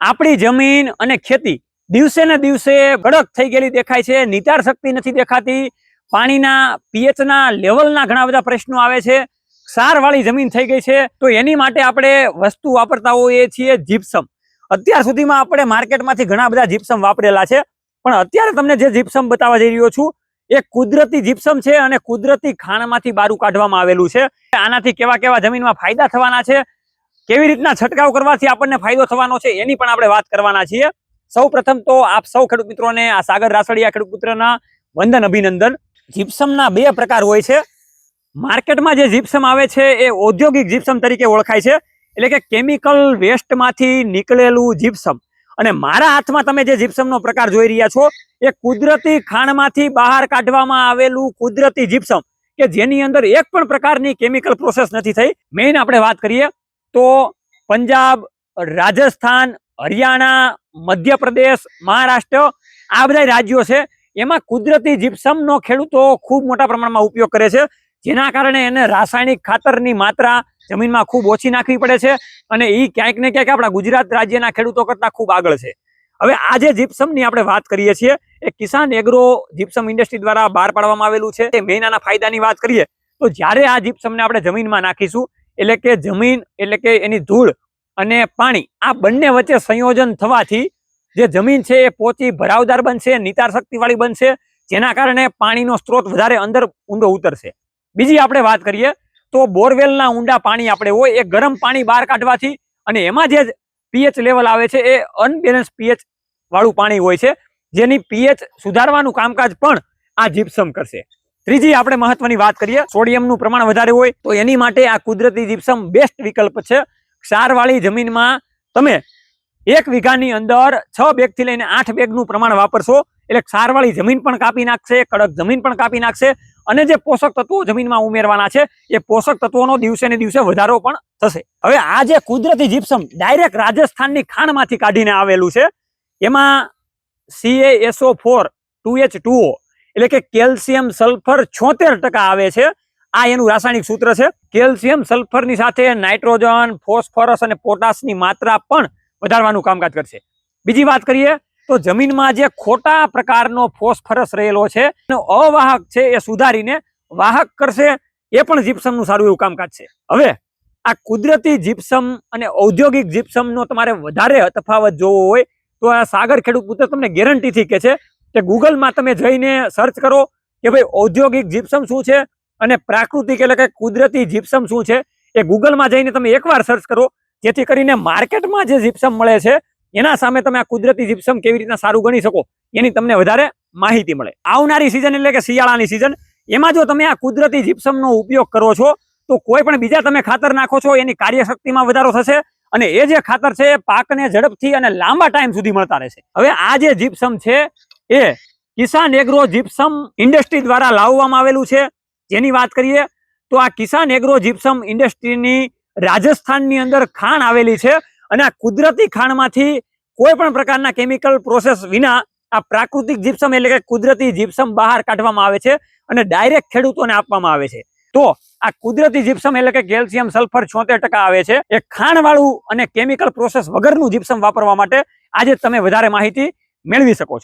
આપણી જમીન અને ખેતી દિવસે ને દિવસે કડક થઈ ગયેલી દેખાય છે, નિતાર શક્તિ નથી દેખાતી, પાણીના, પીએચના લેવલના ઘણા બધા પ્રશ્નો આવે છે, સારવાળી જમીન થઈ ગઈ છે, તો એની માટે આપણે વસ્તુ વાપરતા હોઈએ છીએ જીપ્સમ અત્યાર સુધીમાં આપણે માર્કેટમાંથી ઘણા બધા જીપ્સમ વાપરેલા છે, પણ અત્યારે તમને જે જીપ્સમ બતાવવા જઈ રહ્યો છું, એ કુદરતી જીપ્સમ છે અને કુદરતી ખાણમાંથી બારું કાઢવામાં આવેલું છે. આનાથી કેવા કેવા જમીનમાં ફાયદા થવાના છે કેવી રીતના છંટકાવ કરવાથી આપણને ફાયદો થવાનો છે એની પણ આપણે વાત કરવાના છીએ. સૌ તો આપ સૌ ખેડૂત મિત્રોને આ સાગર રાસડિયા ખેડૂત પુત્રના વંદન અભિનંદન. જીપ્સમના બે પ્રકાર હોય છે. માર્કેટમાં જે જીપ્સમ આવે છે એ ઔદ્યોગિક જીપ્સમ તરીકે ઓળખાય છે. એટલે કે કેમિકલ વેસ્ટમાંથી નીકળેલું જીપ્સમ. અને મારા હાથમાં તમે જે જીપ્સમનો પ્રકાર જોઈ રહ્યા છો, એ કુદરતી ખાણમાંથી બહાર કાઢવામાં આવેલું કુદરતી જીપ્સમ, કે જેની અંદર એક પણ પ્રકારની કેમિકલ પ્રોસેસ નથી થઈ. મેઇન આપણે વાત કરીએ તો પંજાબ, રાજસ્થાન, હરિયાણા, મધ્યપ્રદેશ, મહારાષ્ટ્ર આ બધા રાજ્યો છે. એમાં કુદરતી જીપ્સમનો ખેડૂતો ખૂબ મોટા પ્રમાણમાં ઉપયોગ કરે છે, જેના કારણે એને રાસાયણિક ખાતરની માત્રા જમીનમાં ખૂબ ઓછી નાખવી પડે છે અને એ ક્યાંક ને ક્યાંક આપણા ગુજરાત રાજ્યના ખેડૂતો કરતાં ખૂબ આગળ છે. હવે આ જે જીપ્સમની આપણે વાત કરીએ છીએ, એ કિસાન એગ્રો જીપ્સમ ઇન્ડસ્ટ્રી દ્વારા બહાર પાડવામાં આવેલું છે. તે મહિનાના ફાયદાની વાત કરીએ, તો જ્યારે આ જીપ્સમને આપણે જમીનમાં નાખીશું એટલે કે જમીન, એટલે કે એની ધૂળ અને પાણી, આ બંને વચ્ચે સંયોજન થવાથી જે જમીન છે એ પોચી ભરાવદાર બનશે, નિતાર શક્તિવાળી બનશે, જેના કારણે પાણીનો સ્ત્રોત વધારે અંદર ઊંડો ઉતરશે. બીજી આપણે વાત કરીએ તો બોરવેલના ઊંડા પાણી આપણે હોય, એ ગરમ પાણી બહાર કાઢવાથી અને એમાં જે પીએચ લેવલ આવે છે એ અનબેલેન્સ પીએચ વાળું પાણી હોય છે, જેની પીએચ સુધારવાનું કામકાજ પણ આ જીપ્સમ કરશે. ત્રીજી, આપણે મહત્વની વાત કરીએ. સોડિયમનું પ્રમાણ વધારે હોય તો એની માટે આ કુદરતી જીપ્સમ બેસ્ટ વિકલ્પ છે. ક્ષારવાળી જમીનમાં તમે એક વીઘાની અંદર છ બેગથી લઈને આઠ બેગનું પ્રમાણ વાપરશો. એટલે ક્ષારવાળી જમીન પણ કાપી નાખશે, કડક જમીન પણ કાપી નાખશે. અને જે પોષક તત્વો જમીનમાં ઉમેરવાના છે, એ પોષક તત્વોનો દિવસે ને દિવસે વધારો પણ થશે. હવે આ જે કુદરતી જીપ્સમ ડાયરેક્ટ રાજસ્થાનની ખાણમાંથી કાઢીને આવેલું છે, એમાં C A S O four two H two O એટલે કે કેલ્શિયમ સલ્ફર છોતેર આવે છે. આ એનું રાસાયણિક સૂત્ર છે. કેલ્શિયમ સલ્ફરની સાથે નાઇટ્રોજન, ફોસ્ફરસ અને પોટાશની માત્રા પણ વધારવાનું કામકાજ કરશે. બીજી વાત કરીએ તો જમીનમાં જે ખોટા પ્રકારનો ફોસ્ફરસ રહેલો છે અવાહક છે એ સુધારીને વાહક કરશે એ પણ જીપ્સમનું સારું એવું કામકાજ છે. હવે આ કુદરતી જીપ્સમ અને ઔદ્યોગિક જીપ્સમનો તમારે વધારે તફાવત જોવો હોય તો આ સાગર ખેડૂત પુત્ર તમને ગેરંટીથી કહે છે કે ગૂગલમાં તમે જઈને સર્ચ કરો કે ભાઈ ઔદ્યોગિક જીપ્સમ શું છે અને પ્રાકૃતિક એટલે કે કુદરતી જીપ્સમ શું છે, એ ગૂગલમાં જઈને તમે એકવાર સર્ચ કરો, જેથી કરીને માર્કેટમાં જે જીપ્સમ મળે છે, એના સામે તમે આ કુદરતી જીપ્સમ કેવી રીતના સારું ગણી શકો, એની તમને વધારે માહિતી મળે. આવનારી સિઝન એટલે કે શિયાળાની સિઝન એમાં જો તમે આ કુદરતી જીપ્સમનો ઉપયોગ કરો છો, તો કોઈ પણ બીજા તમે ખાતર નાખો છો, એની કાર્યશક્તિમાં વધારો થશે અને એ જે ખાતર છે એ પાકને ઝડપથી અને લાંબા ટાઈમ સુધી મળતા રહેશે. હવે આ જે જીપ્સમ છે એ કિસાન એગ્રો જીપ્સમ ઇન્ડસ્ટ્રી દ્વારા લાવવામાં આવેલું છે. જેની વાત કરીએ તો આ કિસાન એગ્રો જીપ્સમ ઇન્ડસ્ટ્રીની રાજસ્થાનની અંદર ખાણ આવેલી છે અને આ કુદરતી ખાણમાંથી કોઈ પણ પ્રકારના કેમિકલ પ્રોસેસ વિના આ પ્રાકૃતિક જીપ્સમ એટલે કે કુદરતી જીપ્સમ બહાર કાઢવામાં આવે છે અને ડાયરેક્ટ ખેડૂતોને આપવામાં આવે છે. તો આ કુદરતી જીપ્સમ એટલે કે કેલ્શિયમ સલ્ફર છોતેર ટકા આવે છે. એ ખાણવાળું અને કેમિકલ પ્રોસેસ વગરનું જીપ્સમ વાપરવા માટે આજે તમે વધારે માહિતી મેળવી શકો છો.